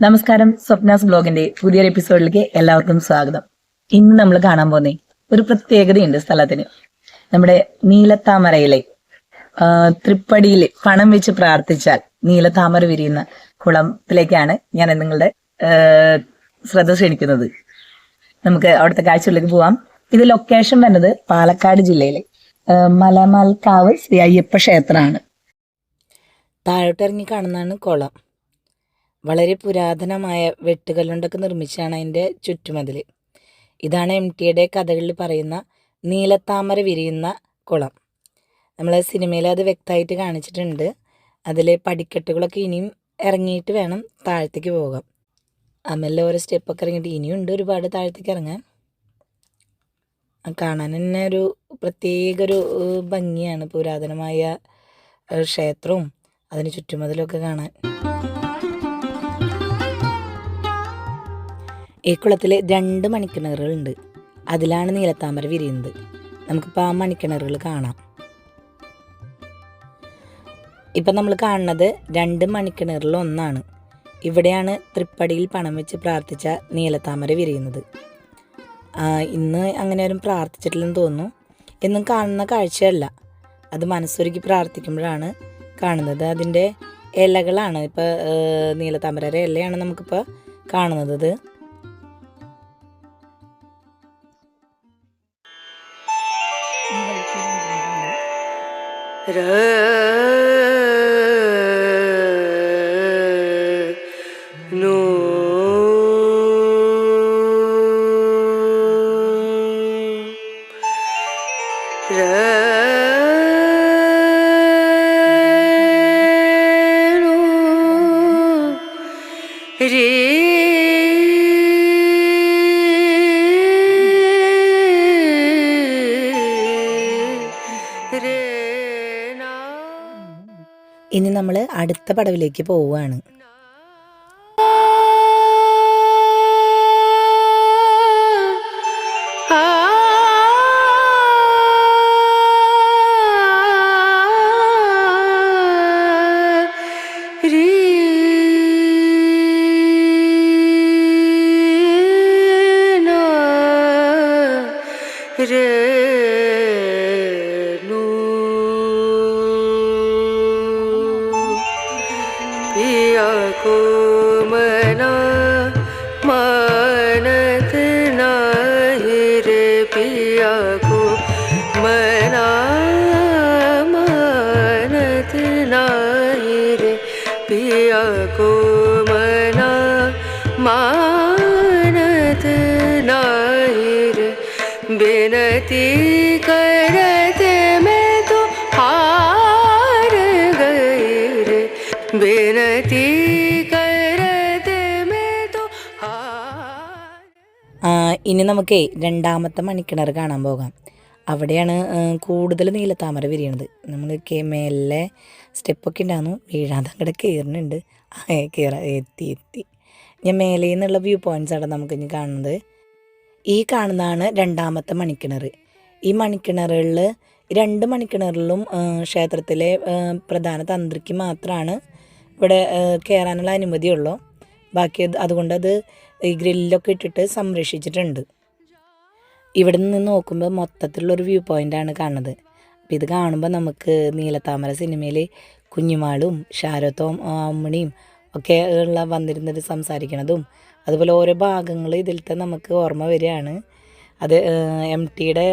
നമസ്കാരം സ്വപ്നാസ് ബ്ലോഗിന്റെ പുതിയൊരു എപ്പിസോഡിലേക്ക് എല്ലാവർക്കും സ്വാഗതം. ഇന്ന് നമ്മൾ കാണാൻ പോകുന്നേ ഒരു പ്രത്യേകതയുണ്ട് സ്ഥലത്തിന്. നമ്മുടെ നീലത്താമരയിലെ തൃപ്പടിയിൽ പണം വെച്ച് പ്രാർത്ഥിച്ചാൽ നീലത്താമര വിരിയുന്ന കുളത്തിലേക്കാണ് ഞാൻ നിങ്ങളുടെ ശ്രദ്ധ ക്ഷണിക്കുന്നത്. നമുക്ക് അവിടുത്തെ കാഴ്ചകളിലേക്ക് പോവാം. ഇത് ലൊക്കേഷൻ വരുന്നത് പാലക്കാട് ജില്ലയിലെ മലമൽക്കാവ് ശ്രീ അയ്യപ്പ ക്ഷേത്രമാണ്. താഴോട്ടിറങ്ങി കാണുന്നതാണ് കുളം. വളരെ പുരാതനമായ വെട്ടുകല്ലുണ്ടൊക്കെ നിർമ്മിച്ചാണ് അതിന്റെ ചുറ്റുമതിൽ. ഇതാണ് എം ടിയുടെ കഥകളിൽ പറയുന്ന നീലത്താമര വിരിയുന്ന കുളം. നമ്മൾ സിനിമയിൽ അത് വ്യക്തമായിട്ട് കാണിച്ചിട്ടുണ്ട്. അതിൽ പടിക്കെട്ടുകളൊക്കെ ഇനിയും ഇറങ്ങിയിട്ട് വേണം താഴത്തേക്ക് പോകാം അമ്മല്ല ഓരോ സ്റ്റെപ്പൊക്കെ ഇറങ്ങിയിട്ട് ഇനിയും ഉണ്ട് ഒരുപാട് താഴത്തേക്ക് ഇറങ്ങാൻ. കാണാൻ തന്നെ ഒരു പ്രത്യേക ഒരു ഭംഗിയാണ്. പുരാതനമായ ക്ഷേത്രവും അതിന് ചുറ്റുമതിലൊക്കെ കാണാൻ. ഈ കുളത്തിൽ രണ്ട് മണിക്കിണറുകളുണ്ട്. അതിലാണ് നീലത്താമര വിരിയുന്നത്. നമുക്കിപ്പോൾ ആ മണിക്കിണറുകൾ കാണാം. ഇപ്പം നമ്മൾ കാണുന്നത് രണ്ട് മണിക്കിണറിൽ ഒന്നാണ്. ഇവിടെയാണ് തൃപ്പടിയിൽ പണം വെച്ച് പ്രാർത്ഥിച്ച നീലത്താമര വിരിയുന്നത്. ഇന്ന് അങ്ങനെ ആരും പ്രാർത്ഥിച്ചിട്ടില്ലെന്ന് തോന്നുന്നു. എന്നും കാണുന്ന കാഴ്ചയല്ല. അത് മനസ്സൊരുക്കി പ്രാർത്ഥിക്കുമ്പോഴാണ് കാണുന്നത്. അതിന്റെ ഇലകളാണ് ഇപ്പോൾ നീലത്താമരയുടെ ഇലയാണ് നമുക്കിപ്പോൾ കാണുന്നത്. ഇത് നമ്മൾ അടുത്ത പടവിലേക്ക് പോവുകയാണ്. को मना, मानत नाही पिया को मना, मानत नाही पिया को मना, मानत नाही रे। बिनती करत ഇനി നമുക്ക് രണ്ടാമത്തെ മണിക്കിണർ കാണാൻ പോകാം. അവിടെയാണ് കൂടുതൽ നീലത്താമര വിരിയണത്. നമ്മൾ മേലെ സ്റ്റെപ്പൊക്കെ ഉണ്ടായിരുന്നു. വീഴാതെ അങ്ങോട്ട് കയറുന്നുണ്ട് കയറ എത്തി എത്തി. ഞാൻ മേലെ നിന്നുള്ള വ്യൂ പോയിന്റ്സ് ആണ് നമുക്ക് ഇനി കാണുന്നത്. ഈ കാണുന്നതാണ് രണ്ടാമത്തെ മണിക്കിണർ. ഈ മണിക്കിണറുകളിൽ രണ്ട് മണിക്കിണറിലും ക്ഷേത്രത്തിലെ പ്രധാന തന്ത്രിക്ക് മാത്രമാണ് ഇവിടെ കയറാനുള്ള അനുമതിയുള്ളൂ. ബാക്കി അതുകൊണ്ട് അത് ഈ ഗ്രില്ലൊക്കെ ഇട്ടിട്ട് സംരക്ഷിച്ചിട്ടുണ്ട്. ഇവിടെ നിന്ന് നോക്കുമ്പോൾ മൊത്തത്തിലുള്ളൊരു വ്യൂ പോയിന്റാണ് കാണുന്നത്. അപ്പം ഇത് കാണുമ്പോൾ നമുക്ക് നീലത്താമര സിനിമയിൽ കുഞ്ഞുമാളും ഷാരത്തോം അമ്മണിയും ഒക്കെ ഉള്ള വന്നിരുന്നത് സംസാരിക്കണതും അതുപോലെ ഓരോ ഭാഗങ്ങൾ ഇതിലത്തെ നമുക്ക് ഓർമ്മ വരികയാണ്. അത് എം ടിയുടെ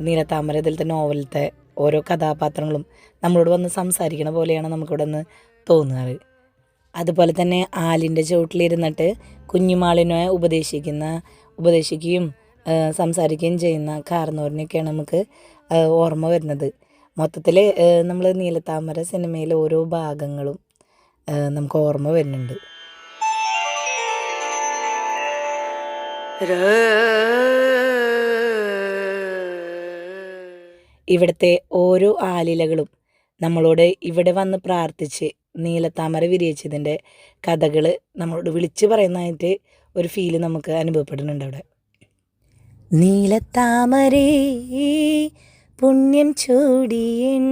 നീലത്താമര ഇതിലത്തെ നോവലത്തെ ഓരോ കഥാപാത്രങ്ങളും നമ്മളോട് വന്ന് സംസാരിക്കണ പോലെയാണ് നമുക്കിവിടെ നിന്ന് തോന്നുന്നത്. അതുപോലെ തന്നെ ആലിന്റെ ചുവട്ടിലിരുന്നിട്ട് കുഞ്ഞുമാളിനെ ഉപദേശിക്കുന്ന ഉപദേശിക്കുകയും സംസാരിക്കുകയും ചെയ്യുന്ന കാർന്നോറിനെയൊക്കെയാണ് നമുക്ക് ഓർമ്മ വരുന്നത്. മൊത്തത്തിൽ നമ്മൾ നീലത്താമര സിനിമയിലെ ഓരോ ഭാഗങ്ങളും നമുക്ക് ഓർമ്മ വരുന്നുണ്ട്. ഇവിടുത്തെ ഓരോ ആലിലകളും നമ്മളോട് ഇവിടെ വന്ന് പ്രാർത്ഥിച്ച് നീലത്താമര വിരിയിച്ചതിന്റെ കഥകൾ നമ്മളോട് വിളിച്ചു പറയുന്നതായിട്ട് ഒരു ഫീൽ നമുക്ക് അനുഭവപ്പെടുന്നുണ്ട് അവിടെ. നീലത്താമരേ പുണ്യം ചൂടിയൻ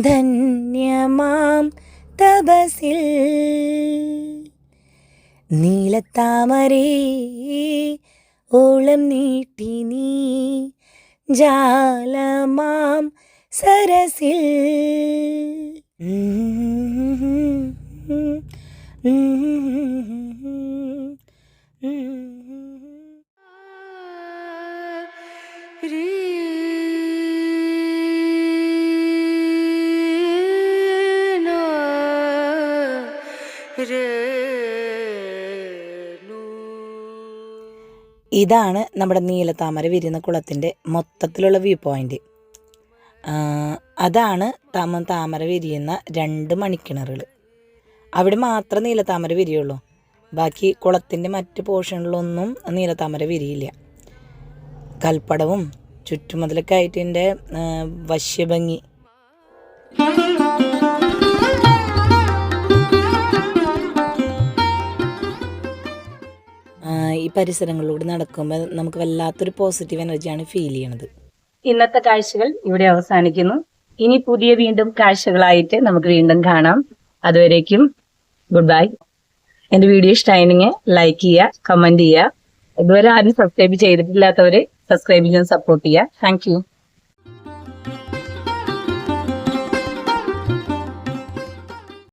ധന്യമാം തപസിൽ. നീലത്താമരേ ഓളം നീട്ടി നീ ജാലമാം സരസിൽ. ഇതാണ് നമ്മുടെ നീലത്താമര വിരുന്ന കുളത്തിന്റെ മൊത്തത്തിലുള്ള വ്യൂ പോയിന്റ്. അതാണ് തമ താമര വിരിയുന്ന രണ്ട് മണിക്കിണറുകൾ. അവിടെ മാത്രം നീലത്താമര വിരിയുള്ളൂ. ബാക്കി കുളത്തിന്റെ മറ്റ് പോർഷനിലൊന്നും നീലത്താമര വിരിയില്ല. കൽപ്പടവും ചുറ്റുമതിലൊക്കെ ആയിട്ട് എന്റെ വശ്യഭംഗി. ഈ പരിസരങ്ങളിലൂടെ നടക്കുമ്പോൾ നമുക്ക് വല്ലാത്തൊരു പോസിറ്റീവ് എനർജിയാണ് ഫീൽ ചെയ്യണത്. ഇന്നത്തെ കാഴ്ചകൾ ഇവിടെ അവസാനിക്കുന്നു. ഇനി പുതിയ വീണ്ടും കാഴ്ചകളായിട്ട് നമുക്ക് വീണ്ടും കാണാം. അതുവരേക്കും ഗുഡ് ബൈ എന്റെ വീഡിയോ ഇഷ്ടമായിരുന്നെങ്കിൽ ലൈക്ക് ചെയ്യുക കമന്റ് ചെയ്യുക. ഇതുവരെ ആരും സബ്സ്ക്രൈബ് ചെയ്തിട്ടില്ലാത്തവരെ സബ്സ്ക്രൈബ് ചെയ്യാൻ സപ്പോർട്ട് ചെയ്യുക. താങ്ക്